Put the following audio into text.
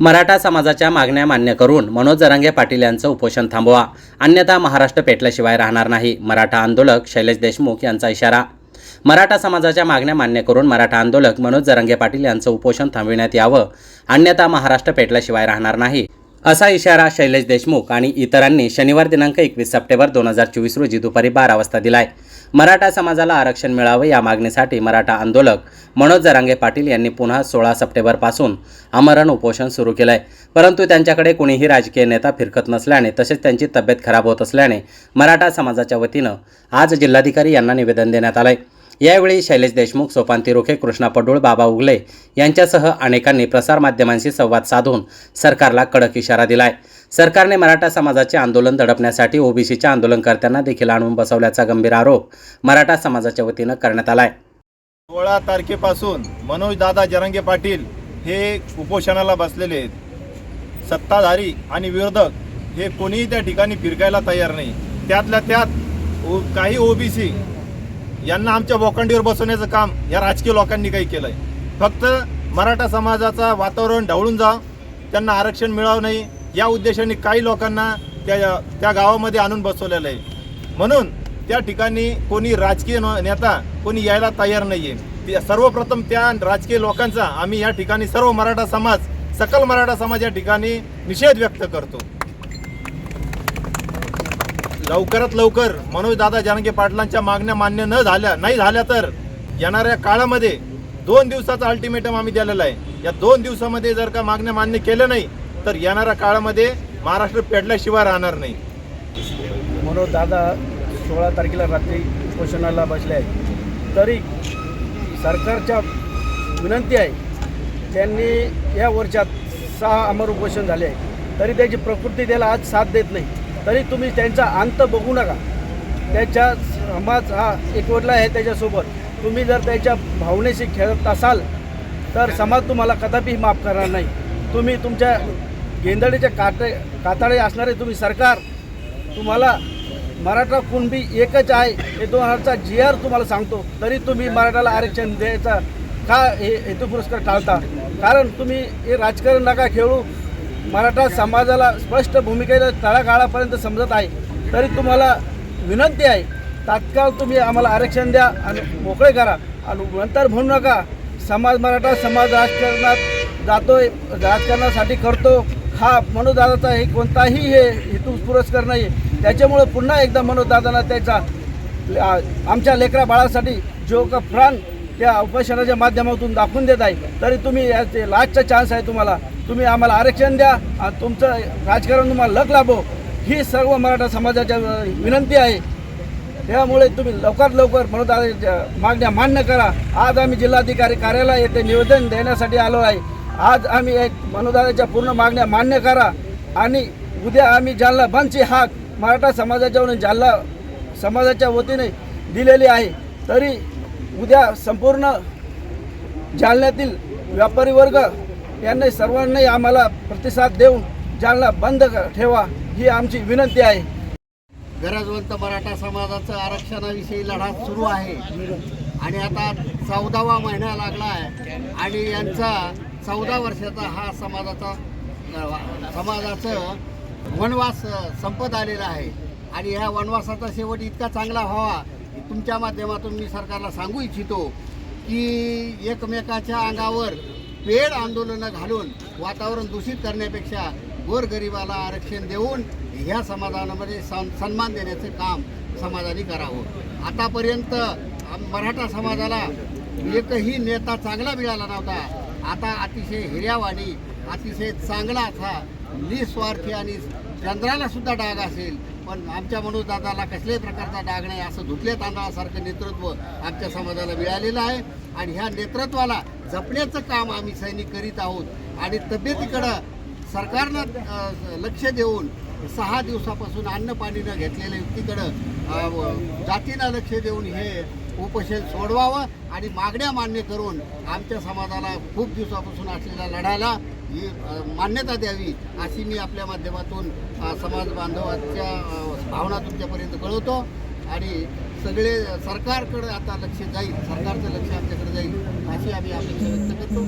मराठा समाजाच्या मागण्या मान्य करून मनोज जरांगे पाटील यांचं उपोषण थांबवा. अन्यथा महाराष्ट्र पेटल्याशिवाय राहणार नाही. मराठा आंदोलक शैलेश देशमुख यांचा इशारा. मराठा समाजाच्या मागण्या मान्य करून मराठा आंदोलक मनोज जरांगे पाटील यांचं उपोषण थांबविण्यात यावं. अन्यथा महाराष्ट्र पेटल्याशिवाय राहणार नाही. असा इशारा शैलेश देशमुख आणि इतरांनी शनिवार दिनांक एकवीस सप्टेंबर दोन हजार चोवीस रोजी दुपारी बारा वाजता दिलाय. मराठा समाजाला आरक्षण मिळावं या मागणीसाठी मराठा आंदोलक मनोज जरांगे पाटील यांनी पुन्हा सोळा सप्टेंबरपासून आमरण उपोषण सुरू केलं आहे परंतु त्यांच्याकडे कोणीही राजकीय नेता फिरकत नसल्याने तसेच त्यांची तब्येत खराब होत असल्याने मराठा समाजाच्या वतीनं आज जिल्हाधिकारी यांना निवेदन देण्यात आलं आहे यावेळी शैलेश देशमुख सोपान रोखे कृष्णा पडूळ बाबा उगले यांच्यासह अनेकांनी प्रसारमाध्यमांशी संवाद साधून सरकारला कडक इशारा दिलाय. सरकारने मराठा समाजाचे आंदोलन दडपण्यासाठी ओबीसीच्या आंदोलनकर्त्यांना देखील आणून बसवल्याचा गंभीर आरोप मराठा समाजाच्या वतीनं करण्यात आलाय. सोळा तारखेपासून मनोजदादा जरंगे पाटील हे उपोषणाला बसलेले आहेत. सत्ताधारी आणि विरोधक हे कोणीही त्या ठिकाणी फिरकायला तयार नाही. त्यातल्या त्यात ओ- काही ओबीसी यांना आमच्या बोकांडीवर बसवण्याचं काम या राजकीय लोकांनी काही केलं आहे फक्त मराठा समाजाचा वातावरण ढवळून जा त्यांना आरक्षण मिळावं नाही या उद्देशाने काही लोकांना त्या त्या गावामध्ये आणून बसवलेलं आहे. म्हणून त्या ठिकाणी कोणी राजकीय न- नेता कोणी यायला तयार नाही आहे सर्वप्रथम त्या राजकीय लोकांचा आम्ही या ठिकाणी सर्व मराठा समाज सकल मराठा समाज या ठिकाणी निषेध व्यक्त करतो. लवकरात लवकर मनोजदादा जानके पाटलांच्या मागण्या मान्य न झाल्या नाही झाल्या तर येणाऱ्या काळामध्ये दोन दिवसाचा अल्टिमेटम आम्ही दिलेला आहे. या दोन दिवसामध्ये जर का मागण्या मान्य केल्या नाही तर येणाऱ्या काळामध्ये महाराष्ट्र पेडल्याशिवाय राहणार नाही. म्हणून दादा सोळा तारखेला रात्री उपोषणाला बसले आहेत. तरी सरकारच्या विनंती आहे त्यांनी या वर्षात सहा अमर उपोषण झाले आहे तरी त्याची प्रकृती त्याला आज साथ देत नाही. तरी तुम्ही त्यांचा अंत बघू नका. त्याच्या समाज हा एकवटला आहे त्याच्यासोबत. तुम्ही जर त्याच्या भावनेशी खेळत असाल तर समाज तुम्हाला कदापि माफ करणार नाही. तुम्ही तुमच्या गेंदडीचे काटे कातडे असणारे तुम्ही सरकार तुम्हाला मराठा कुणबी एकच आहे हे दोन हजारचा जी आर तुम्हाला सांगतो. तरी तुम्ही मराठाला आरक्षण द्यायचा का हे हेतू पुरस्कार टाळता? कारण तुम्ही हे राजकारण नका खेळू. मराठा समाजाला स्पष्ट भूमिकेला तळागाळापर्यंत समजत आहे. तरी तुम्हाला विनंती आहे तात्काळ तुम्ही आम्हाला आरक्षण द्या आणि मोकळे करा. आणि नंतर म्हणू नका समाज मराठा समाज राजकारणात जातोय राजकारणासाठी करतो. हा मनोजदादाचा हे कोणताही हे हेतू पुरस्कार नाही आहे पुन्हा एकदा मनोजदादांना त्याचा आमच्या लेकरा बाळासाठी जो का प्राण त्या उपोषणाच्या माध्यमातून दाखवून देत आहे. तरी तुम्ही याचे लास्टचा चान्स आहे तुम्हाला. तुम्ही आम्हाला आरक्षण द्या आणि तुमचं राजकारण तुम्हाला लग लाभो. ही सर्व मराठा समाजाच्या विनंती आहे. त्यामुळे तुम्ही लवकरात लवकर मनोदादाच्या मागण्या मान्य करा. आज आम्ही जिल्हाधिकारी कार्यालय येथे निवेदन देण्यासाठी आलो आहे. आज आम्ही एक मनोदाराच्या पूर्ण मागण्या मान्य करा आणि उद्या आम्ही जालना बंदची हाक मराठा समाजाच्या वतीने जालना समाजाच्या वतीने दिलेली आहे तरी उद्या संपूर्ण जालन्यातील व्यापारी वर्ग यांनी सर्वांनी आम्हाला प्रतिसाद देऊन जालना बंद ठेवा ही आमची विनंती आहे. गरजवंत मराठा समाजाचं आरक्षणाविषयी लढा सुरू आहे. आणि आता चौदावा महिना लागला आहे आणि यांचा चौदा वर्षाचा हा समाजाचा समाजाचं वनवास संपत आलेला आहे. आणि ह्या वनवासाचा शेवट इतका चांगला व्हावा तुमच्या माध्यमातून मी सरकारला सांगू इच्छितो की एकमेकाच्या अंगावर पेड आंदोलनं घालून वातावरण दूषित करण्यापेक्षा गोरगरिबाला आरक्षण देऊन ह्या समाजामध्ये सन सन्मान देण्याचं काम समाजाने करावं. आतापर्यंत मराठा समाजाला एकही नेता चांगला मिळाला नव्हता. आता अतिशय हिर्यावाणी अतिशय चांगला असा निस्वार्थी आणि चंद्राला सुद्धा डाग असेल. पण आमच्या मनोजदादाला कसल्याही प्रकारचा डाग नाही असं धुतल्या तांदळासारखं नेतृत्व आमच्या समाजाला मिळालेलं आहे. आणि ह्या नेतृत्वाला जपण्याचं काम आम्ही सैनिक करीत आहोत. आणि तब्येतीकडं सरकारनं लक्ष देऊन सहा दिवसापासून अन्न पाणी न घेतलेल्या व्यक्तीकडं जातीनं लक्ष देऊन हे उपोषण सोडवावं आणि मागण्या मान्य करून आमच्या समाजाला खूप दिवसापासून असलेल्या लढ्याला ही मान्यता द्यावी अशी मी आपल्या माध्यमातून समाज बांधवाच्या भावना तुमच्यापर्यंत कळवतो. आणि सगळे सरकारकडे आता लक्ष जाईल सरकारचं लक्ष आमच्याकडे जाईल अशी आम्ही अपेक्षा व्यक्त करतो.